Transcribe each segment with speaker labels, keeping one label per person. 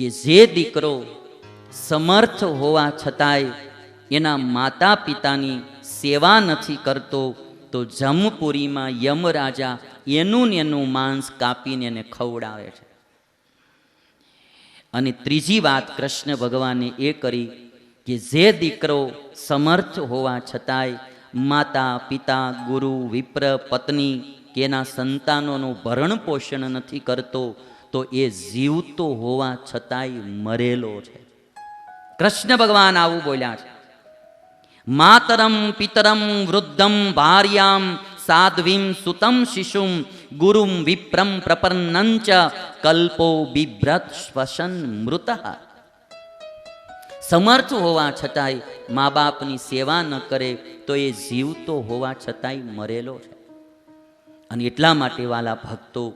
Speaker 1: કે જે દીકરો સમર્થ હોવા છતાંય એના માતા પિતાની સેવા નથી કરતો, તો જમપુરીમાં યમરાજા એનું ને એનું માંસ કાપીને એને ખવડાવે છે. અને ત્રીજી વાત કૃષ્ણ ભગવાને એ કરી કે જે દીકરો સમર્થ હોવા છતાંય માતા, પિતા, ગુરુ, વિપ્ર, પત્ની કે એના સંતાનોનું ભરણ પોષણ નથી કરતો તો એ જીવતો હોવા છતાંય મરેલો છે. કૃષ્ણ ભગવાન આવું બોલ્યા છે. માતરમ, પિતરમ, વૃદ્ધમ, ભાર્યામ, સાધ્વીમ, સુતમ, શિશુમ, ગુરુમ, વિપ્રમ, પ્રપન્નંચ, કલ્પો, બિભ્રત, શ્વસન, મૃત. સમર્થ હોવા છતાંય મા બાપની સેવા ન કરે તો એ જીવતો હોવા છતાંય મરેલો છે. અને એટલા માટે વાલા ભક્તો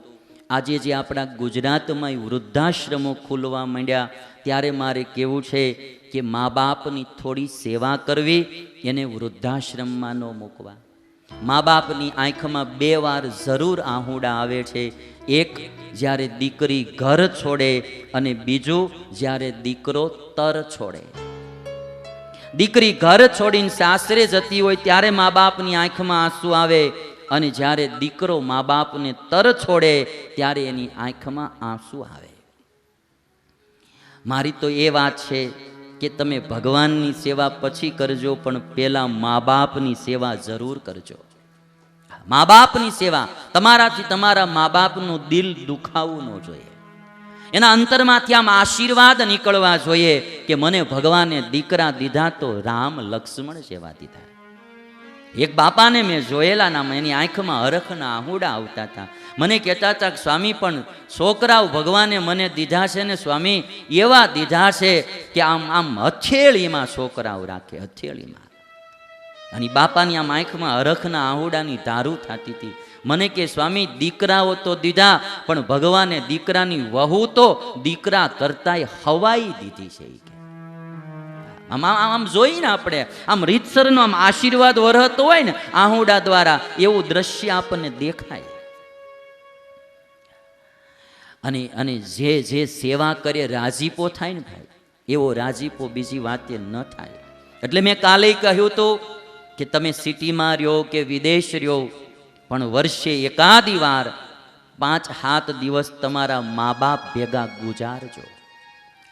Speaker 1: આજે જે આપણા ગુજરાતમાં વૃદ્ધાશ્રમો ખુલવા માંડ્યા, ત્યારે મારે કેવું છે કે મા બાપની થોડી સેવા કરવી, એને વૃદ્ધાશ્રમમાં ન મૂકવા. મા બાપની આંખમાં બે વાર જરૂર આહુડા આવે છે. એક, જ્યારે દીકરી ઘર છોડે અને બીજું, જ્યારે દીકરો તર છોડે. દીકરી ઘર છોડીને સાસરે જતી હોય, ત્યારે મા બાપની આંખમાં આંસુ આવે. અને જ્યારે દીકરો મા બાપને તર છોડે, ત્યારે એની આંખમાં આંસુ આવે. મારી તો એ વાત છે કે તમે ભગવાનની સેવા પછી કરજો, પણ પહેલાં મા બાપની સેવા જરૂર કરજો. મા બાપની સેવા, તમારાથી તમારા મા બાપનું દિલ દુખાવવું ન જોઈએ. એના અંતરમાંથી આમ આશીર્વાદ નીકળવા જોઈએ કે મને ભગવાને દીકરા દીધા તો રામ લક્ષ્મણ સેવા દીધા એક બાપાને મેં જોયેલા નામ, એની આંખમાં હરખના આહુડા આવતા હતા. મને કહેતા હતા કે, સ્વામી, પણ છોકરાઓ ભગવાને મને દીધા છે ને, સ્વામી, એવા દીધા છે કે આમ આમ હથેળીમાં છોકરાઓ રાખે, હથેળીમાં. અને બાપાની આમ આંખમાં હરખના આહુડાની ધારું થતી હતી. મને કે, સ્વામી, દીકરાઓ તો દીધા, પણ ભગવાને દીકરાની વહુ તો દીકરા કરતાંય હવાઈ દીધી છે. આમ આમ આમ જોઈને આપણે આમ રીતસરનો આમ આશીર્વાદ વરહતો હોય ને, આહુડા દ્વારા એવું દ્રશ્ય આપણને દેખાય. અને અને જે જે સેવા કરે રાજીપો થાય ને ભાઈ, એવો રાજીપો બીજી વાતે ન થાય. એટલે મેં કાલે કહ્યું તો કે તમે સિટીમાં રહ્યો કે વિદેશ રહ્યો, પણ વર્ષે એકાદી વાર પાંચ, સાત દિવસ તમારા મા બાપ ભેગા ગુજારજો.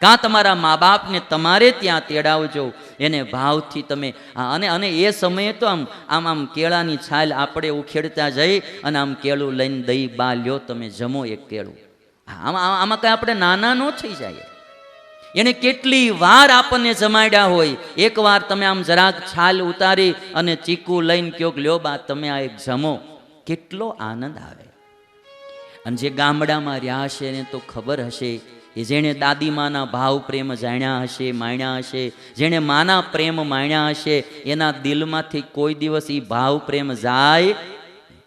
Speaker 1: કાં તમારા મા બાપને તમારે ત્યાં તેડાવજો? એને ભાવથી તમે અને અને એ સમયે તો આમ આમ આમ કેળાની છાલ આપણે ઉખેડતા જઈ અને આમ કેળું લઈને દહીં બા લ્યો, તમે જમો એક કેળું. આમાં આમાં- કાંઈ આપણે નાના ન થઈ જાય. એને કેટલી વાર આપણને જમાડ્યા હોય. એકવાર તમે આમ જરાક છાલ ઉતારી અને ચીકુ લઈને કયો લ્યો, બા, તમે આ એક જમો. કેટલો આનંદ આવે. અને જે ગામડામાં રહ્યા હશે એને તો ખબર હશે એ જેણે દાદીમાના ભાવ પ્રેમ જાણ્યા હશે, માણ્યા હશે, જેણે માના પ્રેમ માણ્યા હશે, એના દિલમાંથી કોઈ દિવસ એ ભાવ પ્રેમ જાય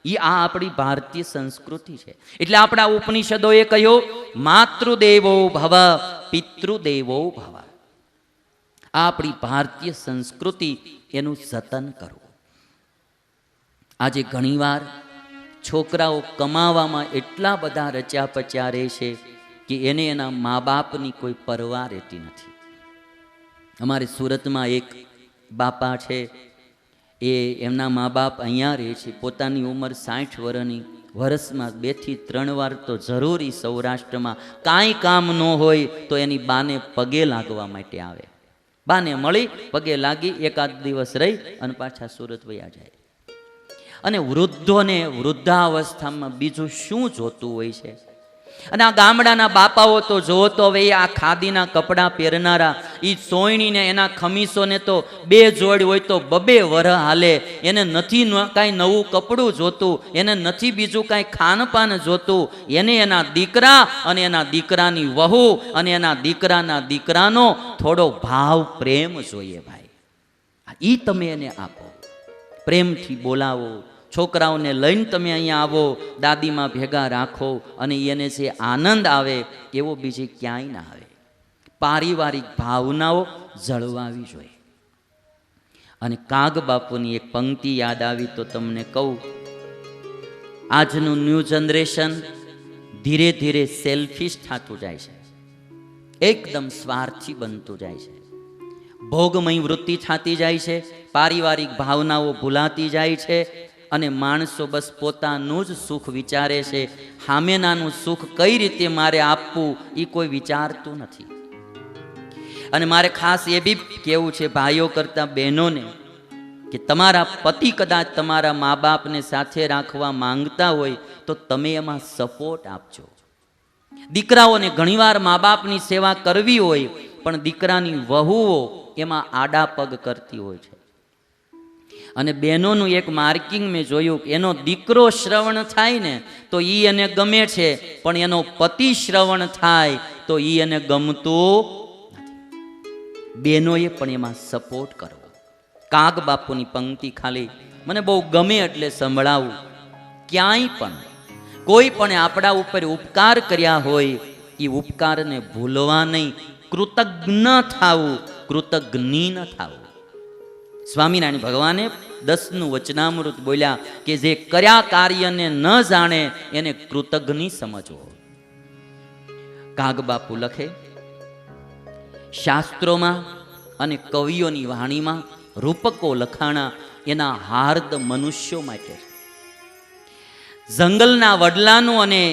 Speaker 1: એ આ આપણી ભારતીય સંસ્કૃતિ છે. એટલે આપણા ઉપનિષદોએ કહ્યું, માતૃદેવો ભવ, પિતૃદેવો ભવ. આ આપણી ભારતીય સંસ્કૃતિ એનું જતન કરવું. આજે ઘણીવાર છોકરાઓ કમાવામાં એટલા બધા રચ્યા પચ્યા રહે છે કે એને એના મા બાપની કોઈ પરવા રહેતી નથી. અમારે સુરતમાં એક બાપા છે, એ એમના મા બાપ અહીંયા રહે છે, પોતાની ઉંમર સાઠ વર્ષની વર્ષમાં બેથી ત્રણ વાર તો જરૂરી સૌરાષ્ટ્રમાં કાંઈ કામ ન હોય તો એની બાને પગે લાગવા માટે આવે. બાને મળી, પગે લાગી, એકાદ દિવસ રહી અને પાછા સુરત વયા જાય. અને વૃદ્ધોને વૃદ્ધાવસ્થામાં બીજું શું જોતું હોય છે? અને આ ગામડાના બાપાઓ તો જોવો તો હવે આ ખાદીના કપડાં પહેરનારા એ સોયણીને, એના ખમીસોને તો બે જોડ હોય તો બબે વર હાલે. એને નથી કાંઈ નવું કપડું જોતું, એને નથી બીજું કાંઈ ખાનપાન જોતું. એને એના દીકરા અને એના દીકરાની વહુ અને એના દીકરાના દીકરાનો થોડો ભાવ પ્રેમ જોઈએ ભાઈ. એ તમે એને આપો. પ્રેમથી બોલાવો. છોકરાઓને લઈને તમે અહીંયા આવો, દાદીમાં ભેગા રાખો અને એને જે આનંદ આવે એવો બીજે ક્યાંય ના આવે. પારિવારિક ભાવનાઓ જળવાવી જોઈએ. અને કાગ બાપુની એક પંક્તિ યાદ આવી તો તમને કહું, આજનું ન્યૂ જનરેશન ધીરે ધીરે સેલ્ફિશ થતું જાય છે. એકદમ સ્વાર્થી બનતું જાય છે. ભોગમય વૃત્તિ થતી જાય છે, પારિવારિક ભાવનાઓ ભૂલાતી જાય છે અને માણસો બસ પોતાનું જ સુખ વિચારે છે. હામેનાનું સુખ કઈ રીતે મારે આપવું એ કોઈ વિચારતું નથી. અને મારે ખાસ એ બી કેવું છે ભાઈઓ કરતાં બહેનોને, કે તમારા પતિ કદાચ તમારા મા બાપને સાથે રાખવા માંગતા હોય, તો તમે એમાં સપોર્ટ આપજો. દીકરાઓને ઘણીવાર મા બાપની સેવા કરવી હોય, પણ દીકરાની વહુઓ એમાં આડા પગ કરતી હોય છે. અને બહેનોનું એક માર્કિંગ મેં જોયું કે એનો દીકરો શ્રવણ થાય ને, તો એ એને ગમે છે, પણ એનો પતિ શ્રવણ થાય, તો એ એને ગમતું બહેનોએ પણ એમાં સપોર્ટ કરવો. કાગ બાપુની પંક્તિ ખાલી મને બહુ ગમે એટલે સંભળાવું. ક્યાંય પણ કોઈ પણ આપણા ઉપર ઉપકાર કર્યા હોય એ ઉપકારને ભૂલવા નહીં. કૃતજ્ઞ થાવું, કૃતજ્ઞ ન થાવું. સ્વામિનારાયણ ભગવાને દસનું વચનામૃત બોલ્યા કે જે કર્યા કાર્યને ન જાણે એને કૃતજ્ઞ સમજવો કાગ બાપુ લખે, શાસ્ત્રોમાં અને કવિઓની વાણીમાં રૂપકો લખાણા એના હાર્દ મનુષ્યો માટે. જંગલના વડલાનું અને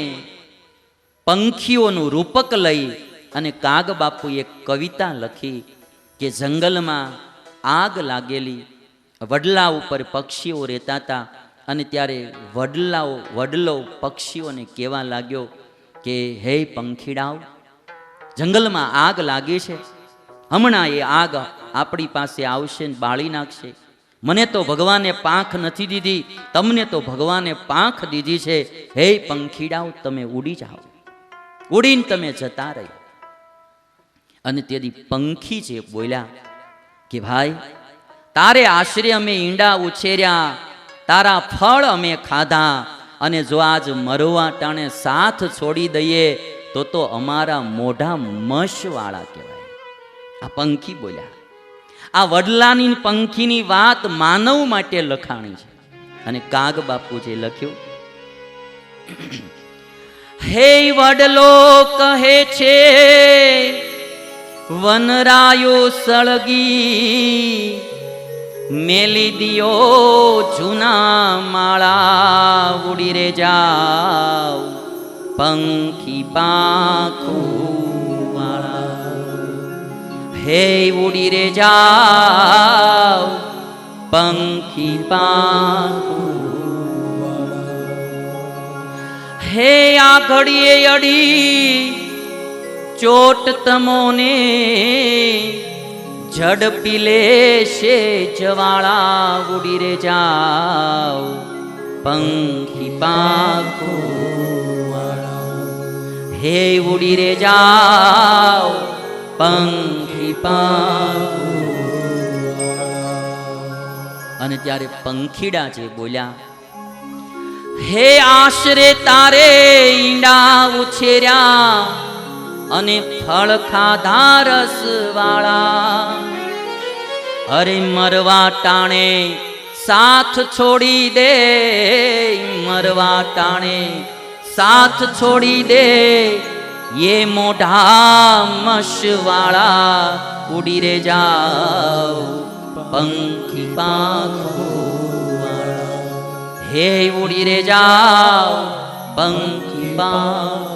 Speaker 1: પંખીઓનું રૂપક લઈ અને કાગ બાપુએ કવિતા લખી કે જંગલમાં આગ લાગેલી, વડલા ઉપર પક્ષીઓ રહેતા હતા અને ત્યારે વડલાઓ, વડલો પક્ષીઓને કહેવા લાગ્યો કે, હે પંખીડાઓ, જંગલમાં આગ લાગી છે. હમણાં એ આગ આપણી પાસે આવશે ને બાળી નાખશે. મને તો ભગવાને પાંખ નથી દીધી, તમને તો ભગવાને પાંખ દીધી છે. હે પંખીડાઓ, તમે ઉડી જાઓ. ઉડીને તમે જતા રહી. અને તેથી પંખી જે બોલ્યા કે ભાઈ, તારે આશરે અમે ઈંડા ઉછેર્યા, તારા ફળ અમે ખાધા, અને જો આજ મરવા ટાણે સાથ છોડી દઈએ, તો તો અમારા મોઢા મશવાળા કહેવાય. આ પંખી બોલ્યા. આ વડલાની પંખીની વાત માનવ માટે લખાણી છે. અને કાગ બાપુ જે લખ્યું, હે વડલો કહે છે વનરાયો સળગી મેલી દિયો જૂના માળા ઉડી રે જાવ પંખી પાંખું હે ઉડી રે જાવ પંખી પાંખું હે આ ઘડીએ અડી ચોટ તમોને ઝડપી લેશે જવાળા ઉડી રે જાઓ. પંખી પાખો હે, ઉડી રે જાઓ. પંખી પાખો અને ત્યારે પંખીડા જે બોલ્યા, હે આશરે તારે ઈંડા ઉછેર્યા અને ફળ ખાધા રસ વાળા. અરે મરવા ટાણે સાથ છોડી દે, મરવા ટાણે સાથ છોડી દે. ये મોઢા મશવાળા ઉડી રે जाओ પંખી પાંખો હે ઉડી રે जाओ પંખી પાંખો